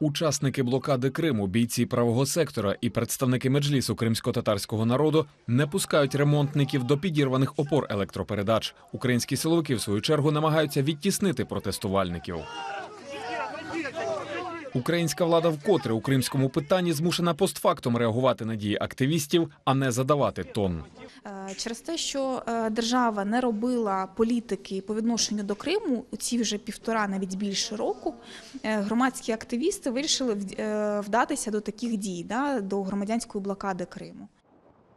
Учасники блокади Криму, бійці правого сектора і представники меджлісу кримсько-татарського народу не пускають ремонтників до підірваних опор електропередач. Українські силовики, в свою чергу, намагаються відтіснити протестувальників. Українська влада вкотре у кримському питанні змушена постфактум реагувати на дії активістів, а не задавати тон. Е, Через те, що е, держава не робила політики по відношенню до Криму у ці вже півтора, навіть більше року, е, громадські активісти вирішили вдатися до таких дій, да, до громадянської блокади Криму.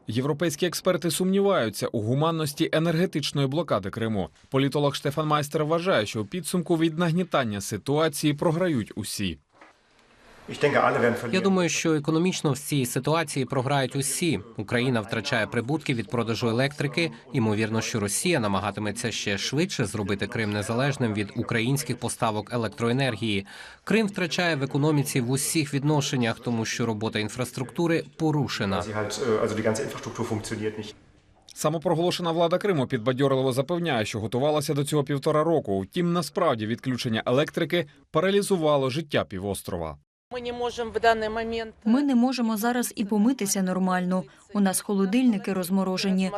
Європейські експерти сумніваються у гуманності енергетичної блокади Криму. Політолог Штефан Майстер вважає, що у підсумку від нагнітання ситуації програють усі. Я думаю, що економічно в цій ситуації програють усі. Україна втрачає прибутки від продажу електрики. Ймовірно, що Росія намагатиметься ще швидше зробити Крим незалежним від українських поставок електроенергії. Крим втрачає в економіці в усіх відношеннях, тому що робота інфраструктури порушена. Äh. Самопроголошена влада Криму підбадьорливо запевняє, що готувалася до цього півтора року. Втім, насправді відключення електрики паралізувало життя півострова. Ми не можемо в даний момент. Ми не можемо зараз і помитися нормально. У нас холодильники розморожені.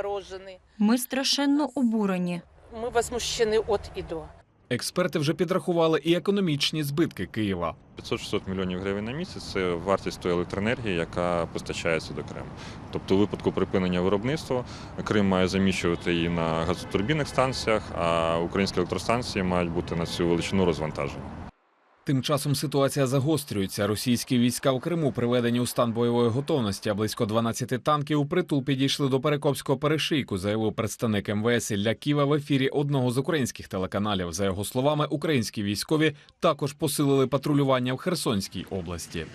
Ми страшенно обурені. Ми возмущені від і до. Експерти вже підрахували і економічні збитки Києва. 500-600 мільйонів гривень на місяць це вартість тої електроенергії, яка постачається до Криму. Тобто, у випадку припинення виробництва Крим має заміщувати її на газотурбінних станціях, а українські електростанції мають бути на цю величину розвантажені. Тим часом ситуація загострюється. Російські війська в Криму приведені у стан бойової готовності, а близько 12 танків у притул підійшли до Перекопського перешийку, заявив представник МВС Ілля Ківа в ефірі одного з українських телеканалів. За його словами, українські військові також посилили патрулювання в Херсонській області.